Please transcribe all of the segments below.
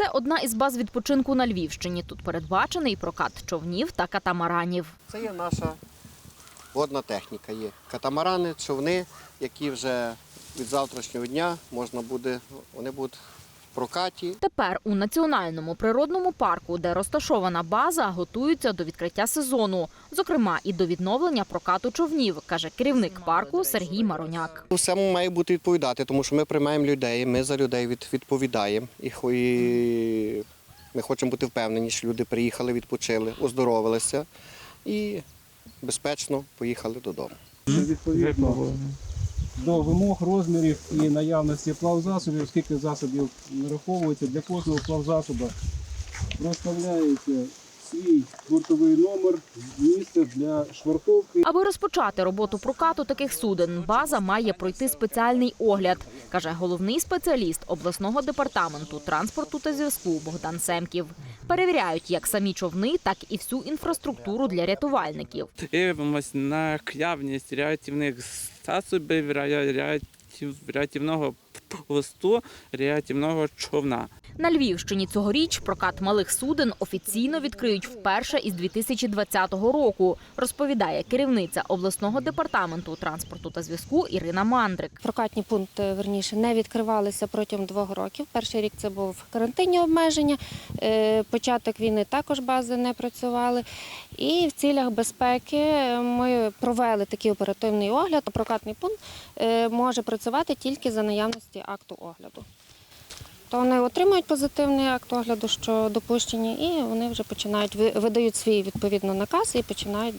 Це одна із баз відпочинку на Львівщині. Тут передбачений прокат човнів та катамаранів. Це є наша водна техніка. Є катамарани, човни, які вже від завтрашнього дня можна буде, вони будуть прокаті. Тепер у національному природному парку, де розташована база, готуються до відкриття сезону, зокрема і до відновлення прокату човнів, каже керівник парку Сергій Мароняк. Всьому має бути відповідати, тому що ми приймаємо людей, ми за людей від, відповідаємо. І ми хочемо бути впевнені, що люди приїхали, відпочили, оздоровилися і безпечно поїхали додому. відповідно до вимог розмірів і наявності плавзасобів, скільки засобів нараховується для кожного плавзасоба, розставляється свій бортовий номер, місце для швартовки. Аби розпочати роботу прокату таких суден, база має пройти спеціальний огляд, каже головний спеціаліст обласного департаменту транспорту та зв'язку Богдан Семків. Перевіряють як самі човни, так і всю інфраструктуру для рятувальників. Дивимось на наявність рятівних засобів, ря- рятівного посту, рятівного човна. На Львівщині цьогоріч прокат малих суден офіційно відкриють вперше із 2020 року, розповідає керівниця обласного департаменту транспорту та зв'язку Ірина Мандрик. Прокатні пункти верніше не відкривалися протягом двох років. Перший рік це був карантинні обмеження. е, Початок війни також бази не працювали. І в цілях безпеки ми провели такий оперативний огляд. Прокатний пункт е, може працювати тільки за наявності акту огляду. То вони отримують позитивний акт огляду, що допущені, і вони вже починають видають свій відповідно наказ і починають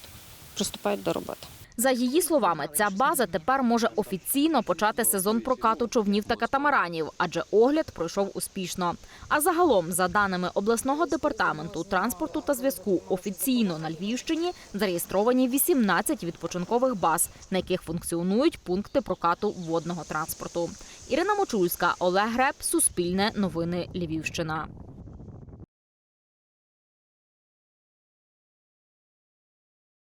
приступають до роботи. За її словами, ця база тепер може офіційно почати сезон прокату човнів та катамаранів, адже огляд пройшов успішно. А загалом, за даними обласного департаменту транспорту та зв'язку, офіційно на Львівщині зареєстровані 18 відпочинкових баз, на яких функціонують пункти прокату водного транспорту. Ірина Мочульська, Олег Греб, Суспільне новини Львівщина.